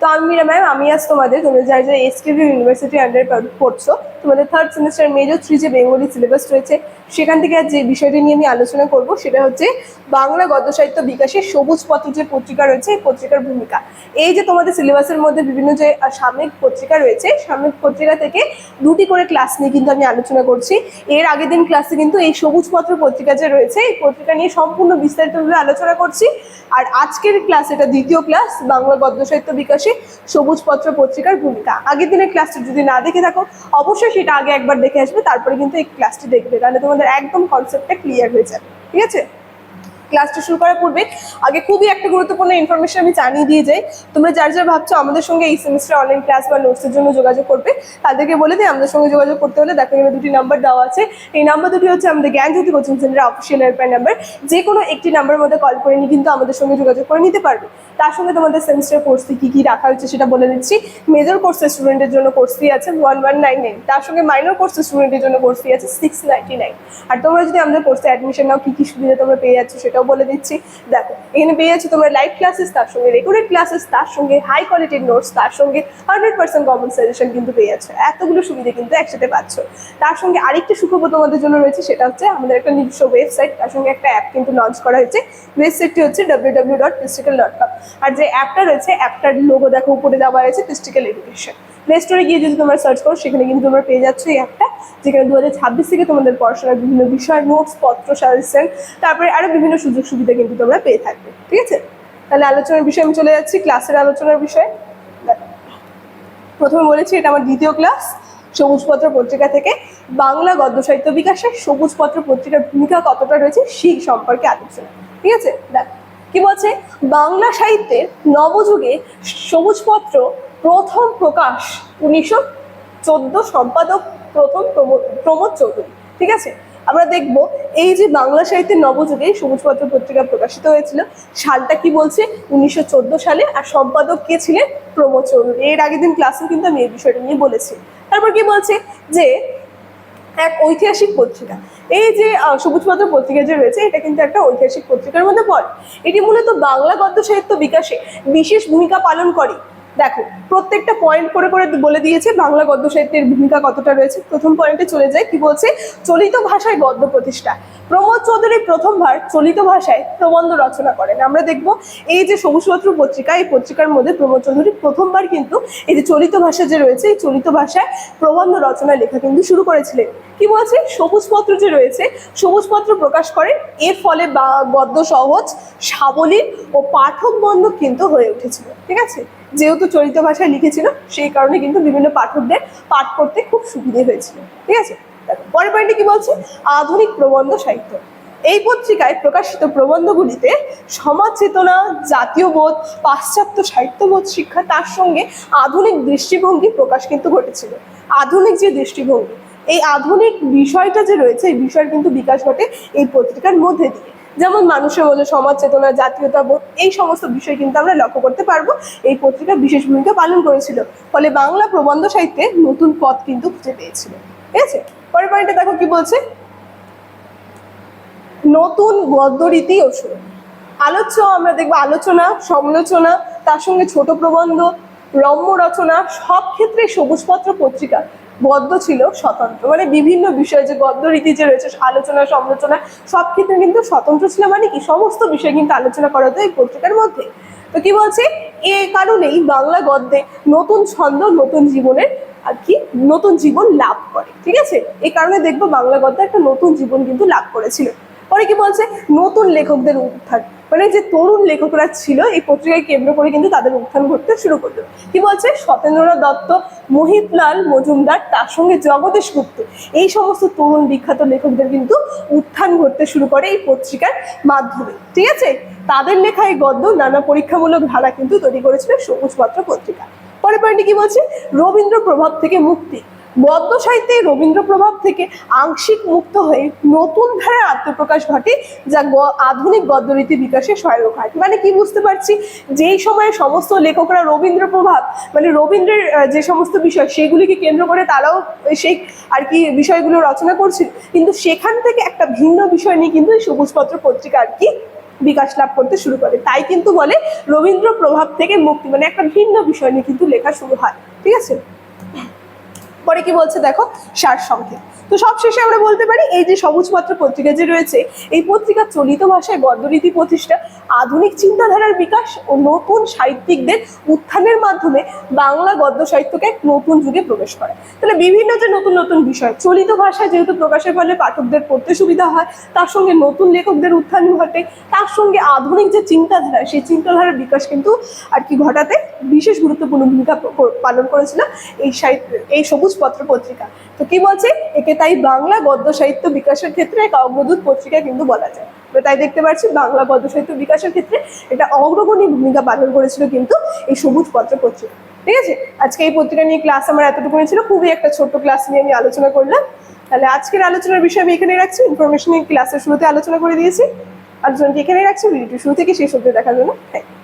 তো আমি মীরা ম্যাম আমি আজ তোমাদের, তোমরা যারা যারা এসকেভি ইউনিভার্সিটি আন্ডারে পড়ছো, তোমাদের থার্ড সেমিস্টার মেজর থ্রি যে বেঙ্গলি সিলেবাস রয়েছে, সেখান থেকে আজ যে বিষয়টি নিয়ে আমি আলোচনা করব, সেটা হচ্ছে বাংলা গদ্য সাহিত্য বিকাশের সবুজ পত্র যে পত্রিকা রয়েছে, এই পত্রিকার ভূমিকা। এই যে তোমাদের সিলেবাসের মধ্যে বিভিন্ন যে সাময়িক পত্রিকা রয়েছে, সাময়িক পত্রিকা থেকে দুটি করে ক্লাস নিয়ে কিন্তু আমি আলোচনা করছি। এর আগের দিন ক্লাসে কিন্তু এই সবুজ পত্র পত্রিকা যে রয়েছে, এই পত্রিকা নিয়ে সম্পূর্ণ বিস্তারিতভাবে আলোচনা করছি। আর আজকের ক্লাস এটা দ্বিতীয় ক্লাস বাংলা গদ্য সাহিত্য বিকাশে সবুজ পত্র পত্রিকার ভূমিকা। আগের দিনের ক্লাসটি যদি না দেখে থাকো, অবশ্যই সেটা আগে একবার দেখে আসবে, তারপরে কিন্তু এই ক্লাসটি দেখবে, তাহলে তোমাদের একদম কনসেপ্টটা ক্লিয়ার হয়ে যাবে। ঠিক আছে? ক্লাসটা শুরু করার পূর্বে আগে খুবই একটা গুরুত্বপূর্ণ ইনফরমেশন আমি জানিয়ে দিয়ে যাই। তোমরা যার যার ভাবছ আমাদের সঙ্গে এই সেমিস্টার অনলাইন ক্লাস বা নোটসের জন্য যোগাযোগ করবে, তাদেরকে বলে দিই আমাদের সঙ্গে যোগাযোগ করতে হলে দেখো এখানে দুটি নাম্বার দেওয়া আছে। এই নাম্বার দুটি হচ্ছে আমাদের জ্ঞান জ্যোতি কোচিং সেন্টারের অফিসিয়াল হেল্পলাইন নাম্বার যে কোনো একটি নাম্বারের মধ্যে কল করে নিয়ে কিন্তু আমাদের সঙ্গে যোগাযোগ করে নিতে পারবে। তার সঙ্গে তোমাদের সেমিস্টার কোর্সটি কী কী রাখা হয়েছে সেটা বলে দিচ্ছি। মেজর কোর্সের স্টুডেন্টের জন্য কোর্স ফি আছে ওয়ান ওয়ান নাইন নাইন তার সঙ্গে মাইনর কোর্সের স্টুডেন্টের জন্য কোর্স ফি আছে সিক্স নাইনটি নাইন আর তোমরা যদি আমাদের কোর্সে অ্যাডমিশন নাও, কী কী সুবিধা তোমরা পেয়ে যাচ্ছ সেটাও বলে দিচ্ছি। দেখো এখানে যাচ্ছ তোমরা লাইভ ক্লাসেস তার সঙ্গে রেকর্ডেড ক্লাসেস তার সঙ্গে হাই কোয়ালিটির নোটস তার সঙ্গে হান্ড্রেড পার্সেন্ট কমন সাজেশন কিন্তু পেয়ে যাচ্ছ। এতগুলো সুবিধা কিন্তু একসাথে পাচ্ছ। তার সঙ্গে আরেকটা সুখবর তোমাদের জন্য রয়েছে, সেটা হচ্ছে আমাদের একটা নিজস্ব ওয়েবসাইট তার সঙ্গে একটা অ্যাপ কিন্তু লঞ্চ করা হয়েছে। ওয়েবসাইটটি হচ্ছে ডাব্লিউ ডাব্লিউ ডট আর যে অ্যাপটা রয়েছে অ্যাপটার লোগো দেখো, উপরে দেওয়া হয়েছে পিস্টিক্যাল এডুকেশন প্লে স্টোরে গিয়ে যদি তোমরা সার্চ করো, সেখানে কিন্তু তোমরা পেয়ে যাচ্ছ এই অ্যাপটা যেখানে দু হাজার ছাব্বিশ থেকে তোমাদের পড়াশোনার বিভিন্ন বিষয় নোটস পত্র, সাজেশন, তারপরে আরও বিভিন্ন সুযোগ সুবিধা কিন্তু তোমরা পেয়ে থাকবে, ঠিক আছে? তাহলে আলোচনার বিষয়ে আমি চলে যাচ্ছি ক্লাসের আলোচনার বিষয়ে। প্রথমে বলেছি, এটা আমার দ্বিতীয় ক্লাস সবুজপত্র পত্রিকা থেকে। বাংলা গদ্য সাহিত্য বিকাশে সবুজপত্র পত্রিকার ভূমিকা কতটা রয়েছে, সেই সম্পর্কে আলোচনা, ঠিক আছে? দেখ, কি বলছে? বাংলা সাহিত্যের নবযুগে সবুজপত্র প্রথম প্রকাশ উনিশশো চোদ্দ সম্পাদক প্রথম প্রমোদ চৌধুরী, ঠিক আছে? আমরা দেখব এই যে বাংলা সাহিত্যের নবযুগে সবুজপত্র পত্রিকা প্রকাশিত হয়েছিল, সালটা কি বলছে? উনিশশো চোদ্দ সালে, আর সম্পাদক কে ছিলেন? প্রমোদ চৌধুরী। এর আগের দিন ক্লাসে কিন্তু আমি এই বিষয়টা নিয়ে বলেছি। তারপর কি বলছে? যে এক ঐতিহাসিক পত্রিকা। এই যে সবুজপত্র পত্রিকা যে রয়েছে, এটা কিন্তু একটা ঐতিহাসিক পত্রিকার মধ্যে পড়ে। এটি মূলত বাংলা গদ্য সাহিত্য বিকাশে বিশেষ ভূমিকা পালন করে। দেখো, প্রত্যেকটা পয়েন্ট করে করে বলে দিয়েছে বাংলা গদ্য সাহিত্যের ভূমিকা কতটা রয়েছে। প্রথম পয়েন্টে চলে যায় কি বলছে? চলিত ভাষায় গদ্য প্রতিষ্ঠা। প্রমোদ চৌধুরী প্রথমবার চলিত ভাষায় প্রবন্ধ রচনা করেন। আমরা দেখব এই যে সবুজপত্র পত্রিকা, এই পত্রিকার মধ্যে প্রমোদ চৌধুরী প্রথমবার কিন্তু এই যে চলিত ভাষা যে রয়েছে, এই চলিত ভাষায় প্রবন্ধ রচনা লেখা কিন্তু শুরু করেছিলেন। কি বলছে? সবুজপত্র যে রয়েছে, সবুজপত্র প্রকাশ করেন। এর ফলে গদ্য সহজ, সাবলীল ও পাঠক বন্ধব কিন্তু হয়ে উঠেছিল। ঠিক আছে? যেহেতু চলিত ভাষায় লিখেছিল, সেই কারণে কিন্তু বিভিন্ন পাঠকদের পাঠ করতে খুব সুবিধে হয়েছিল। ঠিক আছে? পরের পয়েন্টে কি বলছে? আধুনিক প্রবন্ধ সাহিত্য। এই পত্রিকায় প্রকাশিত প্রবন্ধগুলিতে সমাজ চেতনা জাতীয় বোধ পাশ্চাত্য সাহিত্যবোধ শিক্ষা, তার সঙ্গে আধুনিক দৃষ্টিভঙ্গি প্রকাশ কিন্তু ঘটেছিল। আধুনিক যে দৃষ্টিভঙ্গি, এই আধুনিক বিষয়টা যে রয়েছে, এই বিষয়ের কিন্তু বিকাশ ঘটে এই পত্রিকার মধ্যে দিয়ে। যেমন মানুষের মধ্যে সমাজ চেতনা জাতীয়তাবোধ এই সমস্ত বিষয় কিন্তু আমরা লক্ষ্য করতে পারব। এই পত্রিকা বিশেষ ভূমিকা পালন করেছিল। ফলে বাংলা প্রবন্ধ সাহিত্যে নতুন পথ কিন্তু খুঁজে পেয়েছিল। ঠিক আছে? পরের পয়েন্টে দেখো কি বলছে? নতুন গদ্যরীতি ও সুর আলোচ্য, আমরা দেখব আলোচনা, সমালোচনা, তার সঙ্গে ছোট প্রবন্ধ, রম্য রচনা, সব ক্ষেত্রে সবুজপত্র পত্রিকা। গদ্য ছিল স্বতন্ত্র। মানে বিভিন্ন বিষয়ে যে গদ্য রীতি যে রয়েছে, আলোচনা, সমালোচনা, সব ক্ষেত্রে কিন্তু স্বতন্ত্র ছিল মানে কি? সমস্ত বিষয় কিন্তু আলোচনা করা হতো এই পত্রিকার মধ্যে। তো কি বলছে? এ কারণেই বাংলা গদ্যে নতুন ছন্দ, নতুন জীবনের আর কি, নতুন জীবন লাভ করে। ঠিক আছে? এই কারণে দেখব বাংলা গদ্য একটা নতুন জীবন কিন্তু লাভ করেছিল। পরে কি বলছে? নতুন লেখকদের উত্থান মানে যে তরুণ লেখকরা ছিল, এই পত্রিকায় কেন্দ্র করে কিন্তু তাদের উত্থান ঘটতে শুরু করল। কি বলছে? সতেন্দ্রনাথ দত্ত, মোহিতলাল মজুমদার, তার সঙ্গে জগদীশ গুপ্ত। এই সমস্ত তরুণ বিখ্যাত লেখকদের কিন্তু উত্থান ঘটতে শুরু করে এই পত্রিকার মাধ্যমে। ঠিক আছে? তাদের লেখা এই গদ্য, নানা পরীক্ষামূলক ধারা কিন্তু তৈরি করেছিল সবুজপত্র পত্রিকা। পরে পয়েন্টে কি বলছে? রবীন্দ্র প্রভাব থেকে মুক্তি। গদ্য সাহিত্যে রবীন্দ্র প্রভাব থেকে আংশিক মুক্ত হয়ে নতুন ধারার আত্মপ্রকাশ ঘটে যা আধুনিক গদ্যরীতি বিকাশে সহায়ক হয়। মানে কি বুঝতে পারছি? যেই সময়ে সমস্ত লেখকরা রবীন্দ্র প্রভাব মানে রবীন্দ্রের যে সমস্ত বিষয় সেগুলিকে কেন্দ্র করে তারাও সেই আর কি বিষয়গুলো রচনা করছিল কিন্তু সেখান থেকে একটা ভিন্ন বিষয় নিয়ে কিন্তু এই সবুজপত্র পত্রিকা আর কি বিকাশ লাভ করতে শুরু করে। তাই কিন্তু বলে রবীন্দ্র প্রভাব থেকে মুক্তি মানে একটা ভিন্ন বিষয় নিয়ে কিন্তু লেখা শুরু হয়। ঠিক আছে? পরে কি বলছে দেখো? সার সংক্ষেপ তো সব শেষে আমরা বলতে পারি, এই যে সবুজপত্র পত্রিকা যে রয়েছে, এই পত্রিকা চলিত ভাষায় গদ্যরীতি প্রতিষ্ঠা, আধুনিক চিন্তাধারার বিকাশ ও নতুন সাহিত্যিকদের উত্থানের মাধ্যমে বাংলা গদ্য সাহিত্যকে এক নতুন যুগে প্রবেশ করে। তাহলে বিভিন্ন যে নতুন নতুন বিষয়, চলিত ভাষায় যেহেতু প্রকাশের ফলে পাঠকদের পড়তে সুবিধা হয়, তার সঙ্গে নতুন লেখকদের উত্থান ঘটে, তার সঙ্গে আধুনিক যে চিন্তাধারা, সেই চিন্তাধারার বিকাশ কিন্তু আর কি ঘটাতে বিশেষ গুরুত্বপূর্ণ ভূমিকা পালন করেছিল এই সাহিত্য, এই সবুজ পত্র পত্রিকা। তো কি বলছে? একে তাই বাংলা গদ্য সাহিত্য বিকাশের ক্ষেত্রে এক অগ্রদূত পত্রিকা কিন্তু বলা যায়। তো তাই দেখতে পাচ্ছি বাংলা গদ্য সাহিত্য বিকাশের ক্ষেত্রে এটা অগ্রগণী ভূমিকা পালন করেছিল কিন্তু এই সবুজ পত্র পত্রিকা। ঠিক আছে? আজকে এই পত্রিকা নিয়ে ক্লাস আমার এতটুকু ছিল। খুবই একটা ছোট্ট ক্লাস নিয়ে আমি আলোচনা করলাম। তাহলে আজকের আলোচনার বিষয় আমি এখানে রাখছি। ইনফরমেশন ক্লাসের শুরুতে আলোচনা করে দিয়েছি। আলোচনাটি এখানে রাখছি। ভিডিওটি শুরু থেকে শেষ অব্দি দেখার জন্য। থ্যাংক